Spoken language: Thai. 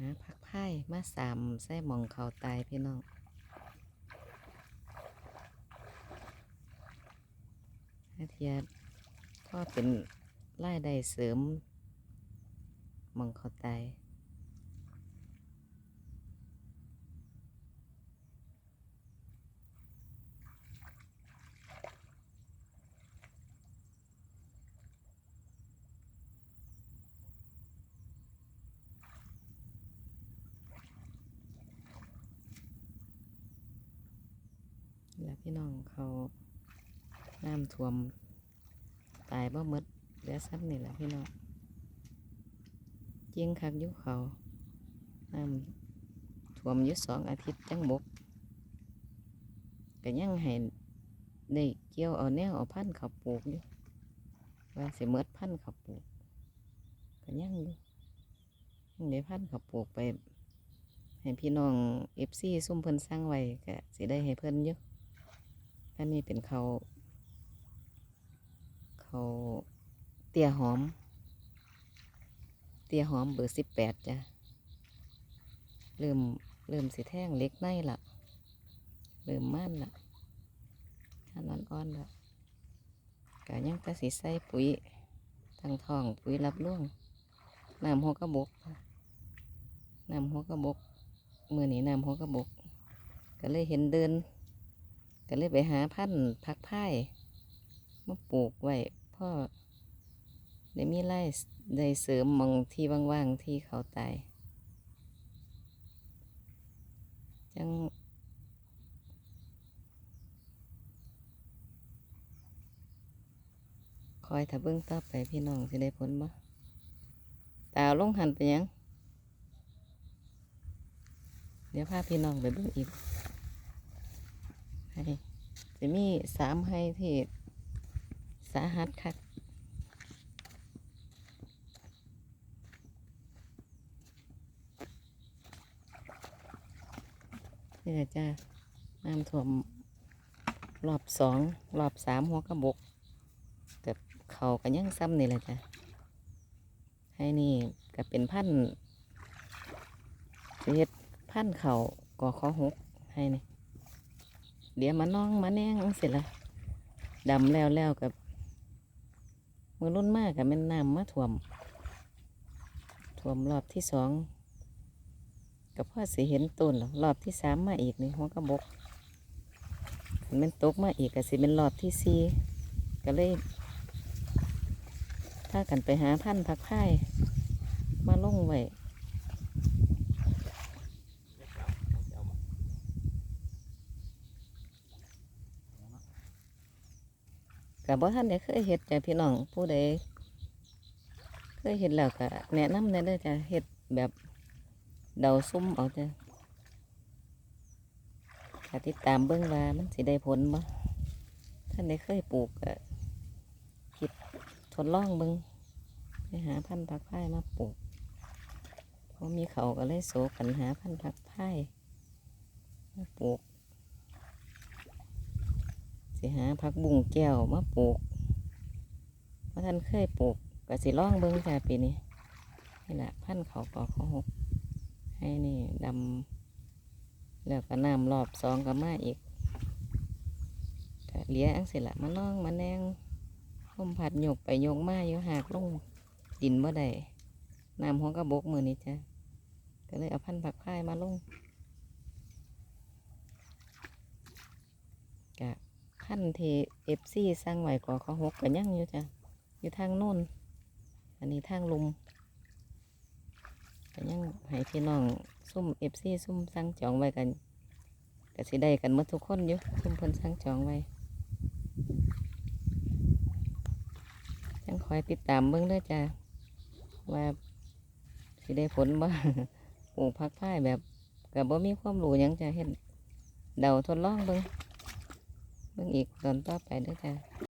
หาผักไผ่มาสามใส่หมองเขาตายพี่น้องเทียก็เป็นรายได้เสริมหมองเขาตาย แล้วพี่น้องเขาน้ำท่วม ตายบ่มดเหลือซ้ำนี่แหละพี่น้องจิงคักยุเขาน้ำท่วมยู่สองอาทิตย์จังบกก็ยังให้ได้เกี่ยวเอาแนวเอาพันธุ์เขาปลูกอยู่ว่าสิเมดพันธุ์เขาปลูกก็ยังอยู่ยังได้พันธุ์เขาปลูกไปให้พี่น้องเอฟซีซุ่มเพิ่นสร้างไว้ก็สิได้ให้เพิ่นอยู่อั นนี้เป็นเขาเขาเตี้ยหอม เตี้ยหอมเบอร์สิบแปดจ้ะเริ่มเริ่มสิแท่งเล็กในละเริ่มม่านละถ้านอนอ่อนละกะยังแตะสีใส่ปุ๋ยทั้งทองปุ๋ยรับร่วงน้ำหัวกระบกน้ำหัวกระบกมือนี้น้ำหัวกระบก ก็เลยเห็นเดิน ก็เลยไปหาพันธุ์ผักไผ่มาปลูกไว้พ่อได้มีไร่ได้เสริมมองที่ว่างๆที่เขาตายจังคอยถ้าเบิ่งต่อไปพี่น้องสิได้ผลบ่ตาลงหันไปยัง เดี๋ยวพาพี่น้องไปเบิ่งอีก ให้จะมีสามให้ที่สาหัสคักนี่แหละจ้าน้ำท่วมรอบสองรอบสามหัวกระบกกับเขากันยังซ้ำนี่แหละจ้ะให้นี่ก็เป็นพันธุ์เฮ็ดพันธุ์เขาก่อข้อหกให้นี่ เดี๋ยวมาน้องมาแนงเสร็จและดำแล้วแล้วกับมือรุ่นมากกับแม่นน้ำมาถ่วมถ่วมรอบที่สองกับพ่อสิเห็นต้นรอบที่สามมาอีกนี่หัวกระบกมันตกมาอีกก็สิเป็นรอบที่สี่ก็เลยถ้ากันไปหาพันธุ์ผักไผ่มาลงไว้ กับบ่ท่านได้เคยเห็ดจ้ะพี่น้องผู้ใดเคยเห็ดแล้วก็แนะนำแน่เด้จ้ะเห็ดแบบเดาซุ่มเอาจ้ะติดตามเบิ่งว่ามันสิได้ผลบ่ท่านได้เคยปลูกก็คิดทดลองเบิ่งไปหาพันธุ์ผักไผ่มาปลูกพอมีเขาก็เลยโศกันหาพันธุ์ผักไผ่มาปลูก หาผักบุ้งแก้วมาปลูกเพราะท่านเคยปลูกก็สิล่องเบิ้งจ้าปีนี้นี่แหละพันเขาปอกเขาหกให้นี่ดำแล้วก็น้ำรอบสองก็มาอีกเหลี้ยอังสิละมาน้องมาแนงลมผัดโยกไปโยกมาอยู่หากลงดินบ่ได้น้ำหัวกระบกมือนี้จ้ะก็เลยเอาพันผักพายมาลงกะพันเทเอฟซีสร้างไว้ก่อเขาหกกันยังอยู่จ้ะอยู่ทางโน้นอันนี้ทางลุมกันยังให้พี่น้องซุ่มเอฟซีซุ่มสร้างจองไว้กันก็สิได้กันหมดทุกคนอยู่ซุ่มเพิ่นสร้างจองไว้ยังคอยติดตามเบิ่งเด้อจ้ะว่าสิได้ผลบ่ปลูกพักพ่าแบบกับบ่มีความรู้ยังจะเห็นเดาทดลองเบิ่ง เบิ่งอีกตอนต่อไปด้วยจ้ะ